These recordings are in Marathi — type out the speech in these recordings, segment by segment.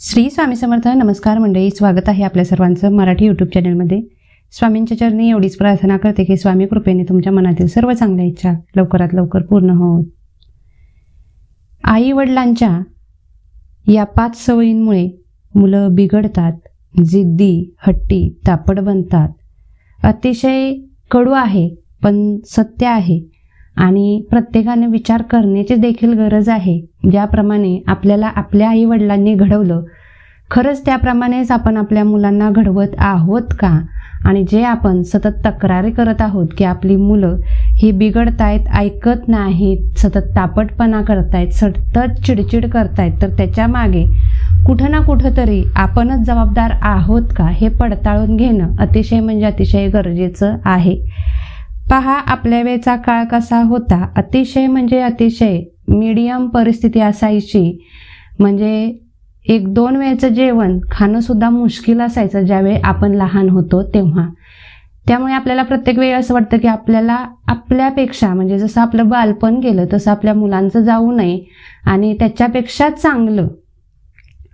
श्री स्वामी समर्थ नमस्कार मंडळी स्वागत आहे आपल्या सर्वांचं मराठी यूट्यूब चॅनलमध्ये स्वामींच्या चरणी एवढीच प्रार्थना करते की स्वामी कृपेने तुमच्या मनातील सर्व चांगल्या इच्छा लवकरात लवकर पूर्ण होत. आई वडिलांच्या या पाच सवयींमुळे मुलं बिघडतात जिद्दी हट्टी तापड बनतात. अतिशय कडू आहे पण सत्य आहे. आणि प्रत्येकाने विचार करण्याची देखील गरज आहे. ज्याप्रमाणे आपल्याला आपल्या आई वडिलांनी घडवलं खरंच त्याप्रमाणेच आपण आपल्या मुलांना घडवत आहोत का? आणि जे आपण सतत तक्रारी करत आहोत की आपली मुलं ही बिघडतायत ऐकत नाहीत सतत तापटपणा करतायत सतत चिडचिड करतायत तर त्याच्यामागे कुठं ना कुठं तरी आपणच जबाबदार आहोत का? हे पडताळून घेणं अतिशय म्हणजे अतिशय गरजेचं आहे. पहा आपल्या वेळचा काळ कसा होता. अतिशय म्हणजे अतिशय. मीडियम परिस्थिती असायची. म्हणजे एक दोन वेळचं जेवण खाणं सुद्धा मुश्किल असायचं ज्यावेळी आपण लहान होतो तेव्हा. त्यामुळे आपल्याला प्रत्येक वेळी असं वाटतं की आपल्याला आपल्यापेक्षा म्हणजे जसं आपलं बालपण गेलं तसं आपल्या मुलांचं जाऊ नये. आणि त्याच्यापेक्षा चांगलं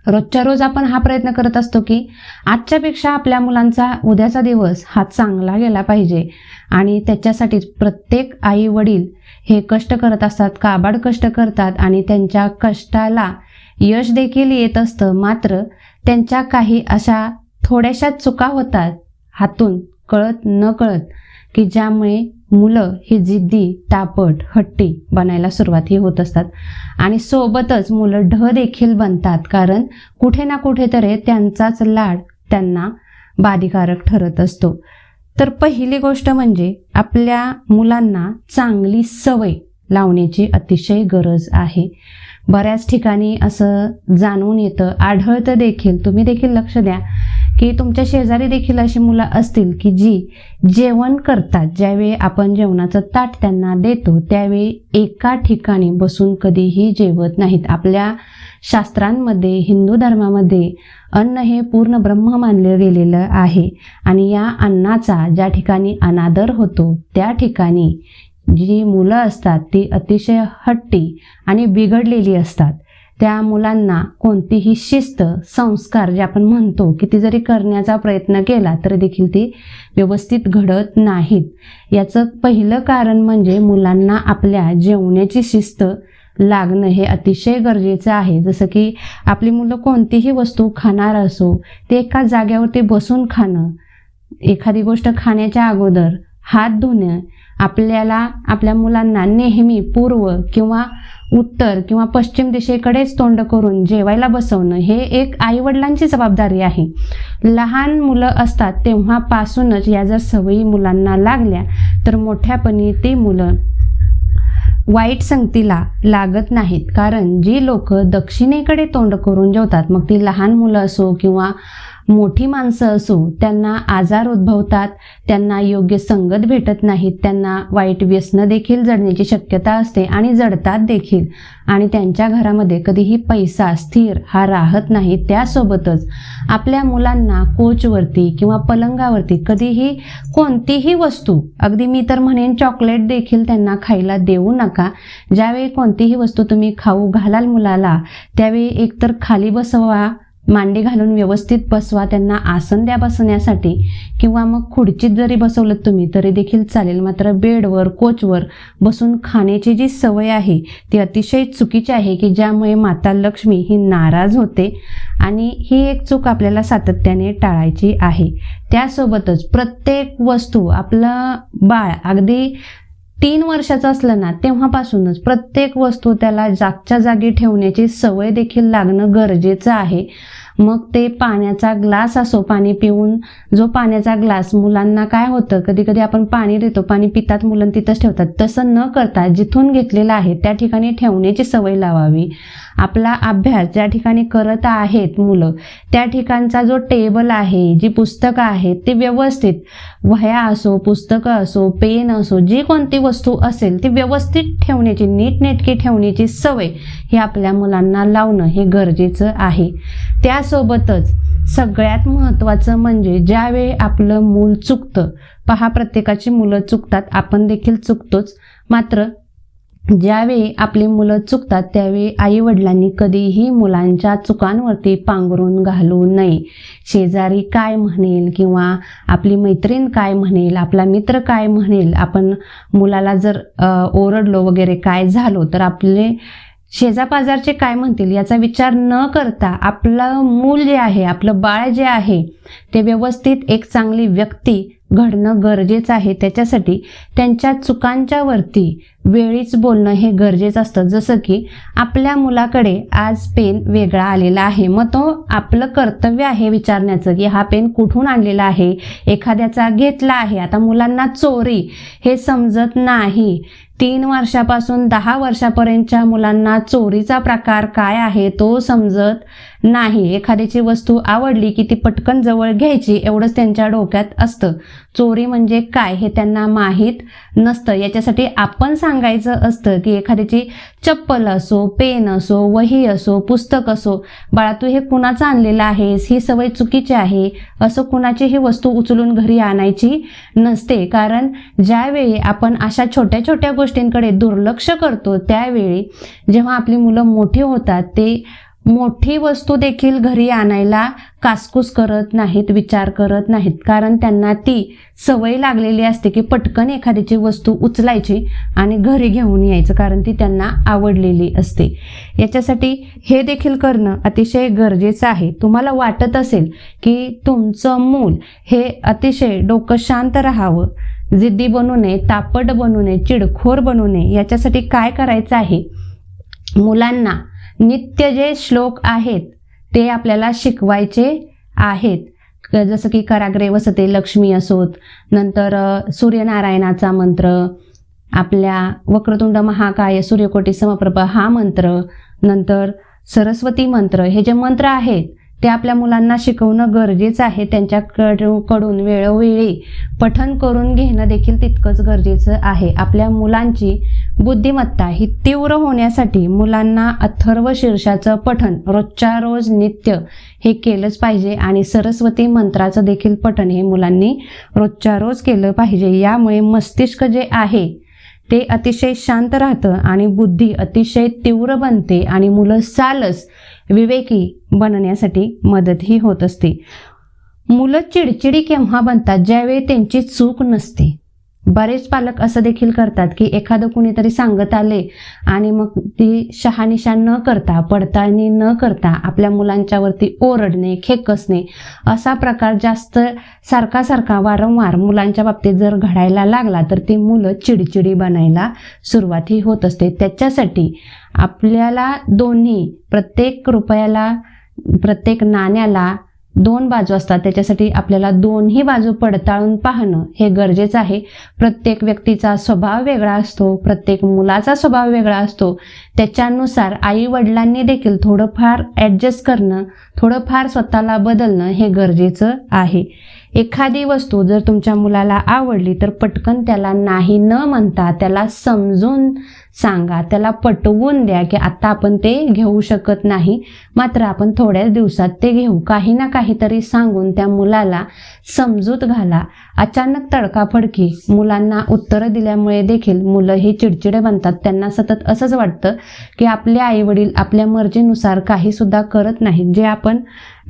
रोजच्या रोज आपण हा प्रयत्न करत असतो की आजच्यापेक्षा आपल्या मुलांचा उद्याचा दिवस हा चांगला गेला पाहिजे. आणि त्याच्यासाठीच प्रत्येक आई वडील हे कष्ट करत असतात काबाड कष्ट करतात आणि त्यांच्या कष्टाला यश देखील येत असतं. मात्र त्यांच्या काही अशा थोड्याशा चुका होतात हातून कळत न कळत की ज्यामुळे मुलं ही जिद्दी तापट हट्टी बनायला सुरुवात ही होत असतात. आणि सोबतच मुलं ढ देखील बनतात कारण कुठे ना कुठेतरी त्यांचाच लाड त्यांना बाधिकारक ठरत असतो. तर पहिली गोष्ट म्हणजे आपल्या मुलांना चांगली सवय लावण्याची अतिशय गरज आहे. बऱ्याच ठिकाणी असं जाणून येतं. आढळतं देखील. तुम्ही देखील लक्ष द्या. की तुमच्या शेजारी देखील अशी मुलं असतील की जी जेवण करतात ज्यावेळी आपण जेवणाचं ताट त्यांना देतो त्यावेळी एका ठिकाणी बसून कधीही जेवत नाहीत. आपल्या शास्त्रांमध्ये हिंदू धर्मामध्ये अन्न हे पूर्ण ब्रह्म मानलं गेलेलं आहे आणि या अन्नाचा ज्या ठिकाणी अनादर होतो त्या ठिकाणी जी मुलं असतात ती अतिशय हट्टी आणि बिघडलेली असतात. त्या मुलांना कोणतीही शिस्त संस्कार जे आपण म्हणतो की ती जरी करण्याचा प्रयत्न केला तरी देखील ती व्यवस्थित घडत नाहीत. याचं पहिलं कारण म्हणजे मुलांना आपल्या जेवण्याची शिस्त लागणं हे अतिशय गरजेचं आहे. जसं की आपली मुलं कोणतीही वस्तू खाणार असो ते एका जाग्यावरती बसून खाणं एखादी गोष्ट खाण्याच्या अगोदर हात धुणं आपल्याला आपल्या मुलांना नेहमी पूर्व किंवा उत्तर किंवा पश्चिम दिशेकडेच तोंड करून जेवायला बसवणं हे एक आईवडिलांची जबाबदारी आहे. लहान मुलं असतात तेव्हापासूनच या जर सवयी मुलांना लागल्या तर मोठ्यापणी ती मुलं वाईट संगतीला लागत नाहीत. कारण जी लोक दक्षिणेकडे तोंड करून जेवतात मग ती लहान मुलं असो किंवा मोठी माणसं असो त्यांना आजार उद्भवतात त्यांना योग्य संगत भेटत नाहीत त्यांना वाईट व्यसनं देखील जडण्याची शक्यता असते आणि जडतात देखील. आणि त्यांच्या घरामध्ये कधीही पैसा स्थिर हा राहत नाही त्यासोबतच आपल्या मुलांना कोचवरती किंवा पलंगावरती कधीही कोणतीही वस्तू अगदी मी तर म्हणेन चॉकलेट देखील त्यांना खायला देऊ नका. ज्यावेळी कोणतीही वस्तू तुम्ही खाऊ घालाल मुलाला त्यावेळी एकतर खाली बसवा मांडी घालून व्यवस्थित बसवा त्यांना आसन द्या बसण्यासाठी. किंवा मग खुर्चीत जरी बसवलं तुम्ही तरी देखील चालेल. मात्र बेडवर कोचवर बसून खाण्याची जी सवय आहे ती अतिशय चुकीची आहे की ज्यामुळे माता लक्ष्मी ही नाराज होते आणि ही एक चूक आपल्याला सातत्याने टाळायची आहे. त्यासोबतच प्रत्येक वस्तू आपलं बाळ अगदी तीन वर्षाचं असलं ना तेव्हापासूनच प्रत्येक वस्तू त्याला जागच्या जागी ठेवण्याची सवय देखील लागणं गरजेचं आहे. मग ते पाण्याचा ग्लास असो पाणी पिऊन. जो पाण्याचा ग्लास मुलांना काय होतं? कधी कधी आपण पाणी देतो पाणी पितात मुलं तिथंच ठेवतात. तसं न करता जिथून घेतलेलं आहे त्या ठिकाणी ठेवण्याची सवय लावावी. आपला अभ्यास ज्या ठिकाणी करत आहेत मुलं त्या ठिकाणचा जो टेबल आहे जी पुस्तकं आहेत ते व्यवस्थित वह्या असो पुस्तकं असो पेन असो जी कोणती वस्तू असेल ती व्यवस्थित ठेवण्याची नीटनेटकी ठेवण्याची सवय हे आपल्या मुलांना लावणं हे गरजेचं आहे. त्यासोबतच सगळ्यात महत्त्वाचं म्हणजे ज्यावेळी आपलं मूल चुकतं पहा प्रत्येकाची मुलं चुकतात आपण देखील चुकतोच. मात्र ज्यावेळी आपली मुलं चुकतात त्यावेळी आई वडिलांनी कधीही मुलांच्या चुकांवरती पांघरून घालू नये. शेजारी काय म्हणेल किंवा आपली मैत्रीण काय म्हणेल आपला मित्र काय म्हणेल आपण मुलाला जर ओरडलो वगैरे काय झालो तर आपले शेजापाजारचे काय म्हणतील याचा विचार न करता आपलं मूल जे आहे आपलं बाळ जे आहे ते व्यवस्थित एक चांगली व्यक्ती घडणं गरजेचं आहे. त्याच्यासाठी त्यांच्या चुकांच्या वरती वेळीच बोलणं हे गरजेचं असतं. जसं की आपल्या मुलाकडे आज पेन वेगळा आलेला आहे. मग तो आपलं कर्तव्य आहे विचारण्याचं की हा पेन कुठून आणलेला आहे? एखाद्याचा घेतला आहे. आता मुलांना चोरी हे समजत नाही. तीन वर्षापासून दहा वर्षापर्यंतच्या मुलांना चोरीचा प्रकार काय आहे तो समजत नाही एखाद्याची वस्तू आवडली की ती पटकन जवळ घ्यायची एवढंच त्यांच्या डोक्यात असतं. चोरी म्हणजे काय हे त्यांना माहीत नसतं. याच्यासाठी आपण सांगायचं असतं की एखाद्याची चप्पल असो पेन असो वही असो पुस्तक असो बाळा तू हे कुणाचं आणलेलं आहेस? ही सवय चुकीची आहे. असं कुणाचीही वस्तू उचलून घरी आणायची नसते. कारण ज्यावेळी आपण अशा छोट्या छोट्या गोष्टींकडे दुर्लक्ष करतो त्यावेळी जेव्हा आपली मुलं मोठी होतात ते मोठी वस्तू देखील घरी आणायला कासकूस करत नाहीत विचार करत नाहीत. कारण त्यांना ती सवय लागलेली असते की पटकन एखाद्याची वस्तू उचलायची आणि घरी घेऊन यायचं कारण ती त्यांना आवडलेली असते. याच्यासाठी हे देखील करणं अतिशय गरजेचं आहे. तुम्हाला वाटत असेल की तुमचं मूल हे अतिशय डोकं शांत राहावं जिद्दी बनू नये तापट बनू नये चिडखोर बनू नये याच्यासाठी काय करायचं आहे? मुलांना नित्य जे श्लोक आहेत ते आपल्याला शिकवायचे आहेत. जसं की कराग्रे वसते लक्ष्मी असोत नंतर सूर्यनारायणाचा मंत्र आपल्या वक्रतुंड महाकाय सूर्यकोटी समप्रभ हा मंत्र नंतर सरस्वती मंत्र हे जे मंत्र आहेत ते आपल्या मुलांना शिकवणं गरजेचं आहे. त्यांच्याकडून वेळोवेळी पठन करून घेणं देखील तितकंच गरजेचं आहे. आपल्या मुलांची बुद्धिमत्ता ही तीव्र होण्यासाठी मुलांना अथर्व शीर्षाचं पठन रोजच्या रोज नित्य हे केलंच पाहिजे आणि सरस्वती मंत्राचं देखील पठन हे मुलांनी रोजच्या रोज केलं पाहिजे. यामुळे मस्तिष्क जे आहे ते अतिशय शांत राहतं आणि बुद्धी अतिशय तीव्र बनते आणि मुलं सालस विवेकी बनण्यासाठी मदतही होत असते. मुलं चिडचिडी केव्हा बनतात? ज्यावेळी त्यांची चूक नसते. बरेच पालक असं देखील करतात की एखादं कुणीतरी सांगत आले आणि मग ती शहानिशा न करता पडताळणी न करता आपल्या मुलांच्यावरती ओरडणे खेकसणे असा प्रकार जास्त सारखा सारखा वारंवार मुलांच्या बाबतीत जर घडायला लागला तर ती मुलं चिडचिडी बनायला सुरुवातही होत असते. त्याच्यासाठी आपल्याला दोन्ही प्रत्येक रुपयाला प्रत्येक नाण्याला दोन बाजू असतात. त्याच्यासाठी आपल्याला दोन्ही बाजू पडताळून पाहणं हे गरजेचं आहे. प्रत्येक व्यक्तीचा स्वभाव वेगळा असतो. प्रत्येक मुलाचा स्वभाव वेगळा असतो. त्याच्यानुसार आई वडिलांनी देखील थोडंफार ॲडजस्ट करणं थोडंफार स्वतःला बदलणं हे गरजेचं आहे. एखादी वस्तू जर तुमच्या मुलाला आवडली तर पटकन त्याला नाही न म्हणता त्याला समजून सांगा. त्याला पटवून द्या की आत्ता आपण ते घेऊ शकत नाही. मात्र आपण थोड्याच दिवसात ते घेऊ. काही ना काहीतरी सांगून त्या मुलाला समजूत घाला. अचानक तडकाफडकी. मुलांना उत्तरं दिल्यामुळे देखील मुलं ही चिडचिडे बनतात. त्यांना सतत असंच वाटतं की आपले आई वडील आपल्या मर्जीनुसार काहीसुद्धा करत नाहीत. जे आपण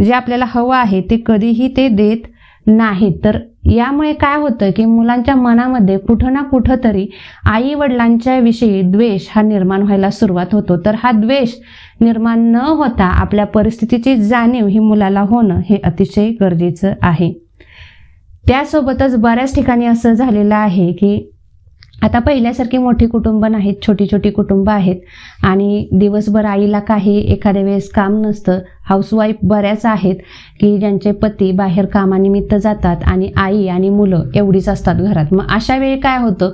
जे आपल्याला हवं आहे ते कधीही ते देत नाही. तर यामुळे काय होतं की मुलांच्या मनामध्ये कुठं ना कुठं तरी आई वडिलांच्या विषयी द्वेष हा निर्माण व्हायला सुरुवात होतो. तर हा द्वेष निर्माण न होता आपल्या परिस्थितीची जाणीव ही मुलाला होणं हे अतिशय गरजेचं आहे. त्यासोबतच बऱ्याच ठिकाणी असं झालेलं आहे की आता पहिल्यासारखी मोठी कुटुंब नाहीत छोटी छोटी कुटुंब आहेत. आणि दिवसभर आईला काही एखाद्या वेळेस काम नसतं. हाऊसवाईफ बऱ्याच आहेत की ज्यांचे पती बाहेर कामानिमित्त जातात आणि आई आणि मुलं एवढीच असतात घरात. मग अशा वेळी काय होतं?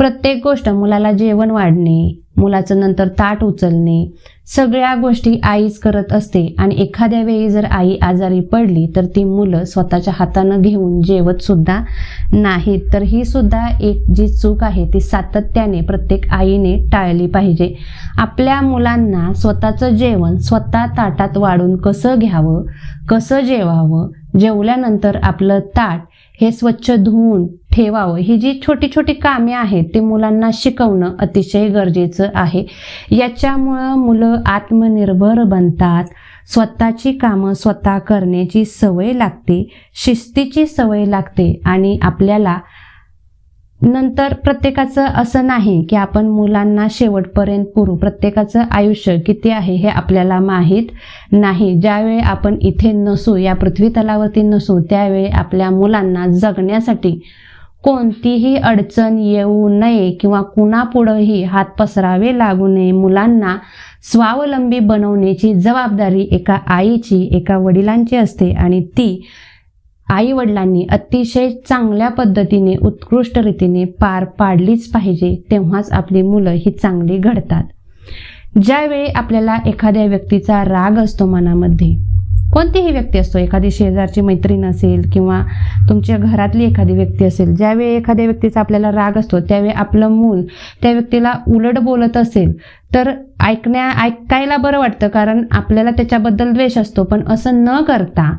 प्रत्येक गोष्ट मुलाला जेवण वाढणे मुलाचं नंतर ताट उचलणे सगळ्या गोष्टी आईच करत असते. आणि एखाद्या वेळी जर आई आजारी पडली तर ती मुलं स्वतःच्या हातानं घेऊन जेवत सुद्धा नाहीत. तर ही सुद्धा एक जी चूक आहे ती सातत्याने प्रत्येक आईने टाळली पाहिजे. आपल्या मुलांना स्वतःचं जेवण स्वतः ताटात वाढून कसं घ्यावं कसं जेवावं जेवल्यानंतर आपलं ताट हे स्वच्छ धुवून ठेवावं. ही जी छोटी छोटी कामे आहेत ते मुलांना शिकवणं अतिशय गरजेचं आहे. याच्यामुळं मुलं आत्मनिर्भर बनतात. स्वतःची कामं स्वतः करण्याची सवय लागते शिस्तीची सवय लागते आणि आपल्याला नंतर प्रत्येकाचं असं नाही की आपण मुलांना शेवटपर्यंत पुरू. प्रत्येकाचं आयुष्य किती आहे हे आपल्याला माहीत नाही. ज्यावेळी आपण इथे नसू या पृथ्वी तलावरती नसू त्यावेळी आपल्या मुलांना जगण्यासाठी कोणतीही अडचण येऊ नये किंवा कुणापुढंही हात पसरावे लागू नये. मुलांना स्वावलंबी बनवण्याची जबाबदारी एका आईची एका वडिलांची असते आणि ती आई वडिलांनी अतिशय चांगल्या पद्धतीने उत्कृष्ट रीतीने पार पाडलीच पाहिजे तेव्हाच आपली मुलं ही चांगली घडतात. ज्यावेळी आपल्याला एखाद्या व्यक्तीचा राग असतो मनामध्ये कोणतीही व्यक्ती असतो एखादी शेजारची मैत्रीण असेल किंवा तुमच्या घरातली एखादी व्यक्ती असेल ज्यावेळी एखाद्या व्यक्तीचा आपल्याला राग असतो त्यावेळी आपलं मूल त्या व्यक्तीला उलट बोलत असेल तर ऐकण्या ऐकायला बरं वाटतं कारण आपल्याला त्याच्याबद्दल द्वेष असतो. पण असं न करता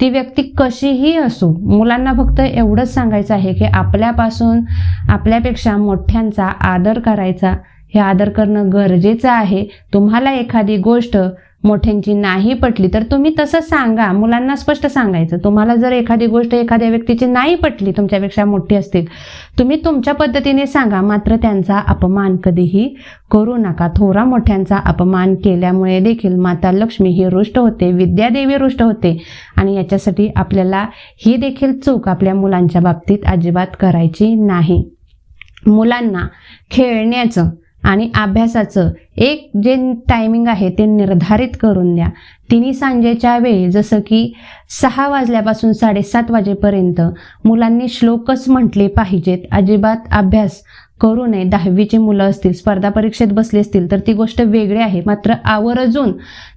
ती व्यक्ती कशीही असो मुलांना फक्त एवढंच सांगायचं आहे की आपल्यापासून आपल्यापेक्षा मोठ्यांचा आदर करायचा. हे आदर करणं गरजेचं आहे. तुम्हाला एखादी गोष्ट मोठ्यांची नाही पटली तर तुम्ही तसं सांगा. मुलांना स्पष्ट सांगायचं. तुम्हाला जर एखादी गोष्ट एखाद्या व्यक्तीची नाही पटली तुमच्यापेक्षा मोठी असतील तुम्ही तुमच्या पद्धतीने सांगा. मात्र त्यांचा अपमान कधीही करू नका. थोरा मोठ्यांचा अपमान केल्यामुळे देखील माता लक्ष्मी ही रुष्ट होते विद्यादेवी रुष्ट होते आणि याच्यासाठी आपल्याला ही देखील चूक आपल्या मुलांच्या बाबतीत अजिबात करायची नाही. मुलांना खेळण्याचं आणि अभ्यासाचं एक जे टायमिंग आहे ते निर्धारित करून द्या. तिन्ही सांजेच्या वेळी जसं की सहा वाजल्यापासून साडेसात वाजेपर्यंत मुलांनी श्लोकच म्हटले पाहिजेत. अजिबात अभ्यास करू नये. दहावीची मुलं असतील स्पर्धा परीक्षेत बसली असतील तर ती गोष्ट वेगळी आहे. मात्र आवर्जून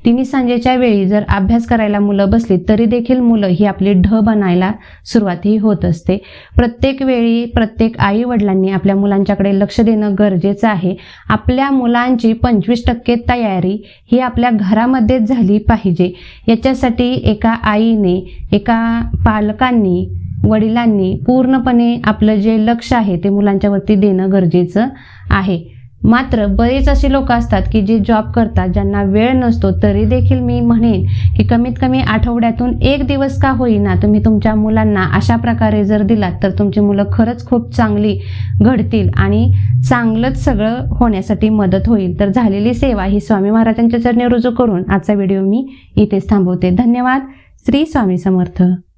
तिन्ही सांजेच्या वेळी जर अभ्यास करायला मुलं बसली तरी देखील मुलं ही आपली ढ बनायला सुरुवातही होत असते. प्रत्येक वेळी प्रत्येक आई वडिलांनी आपल्या मुलांच्याकडे लक्ष देणं गरजेचं आहे. आपल्या मुलांची पंचवीस टक्के तयारी ही आपल्या घरामध्येच झाली पाहिजे. याच्यासाठी एका आईने एका पालकांनी वडिलांनी पूर्णपणे आपलं जे लक्ष आहे ते मुलांच्यावरती देणं गरजेचं आहे. मात्र बरेच असे लोक असतात की जे जॉब करतात ज्यांना वेळ नसतो तरी देखील मी म्हणेन की कमीत कमी आठवड्यातून एक दिवस का होईना तुम्ही तुमच्या मुलांना अशा प्रकारे जर दिलात तर तुमची मुलं खरंच खूप चांगली घडतील आणि चांगलंच सगळं होण्यासाठी मदत होईल. तर झालेली सेवा ही स्वामी महाराजांच्या चरणी रुजू करून आजचा व्हिडिओ मी इथेच थांबवते. धन्यवाद. श्री स्वामी समर्थ.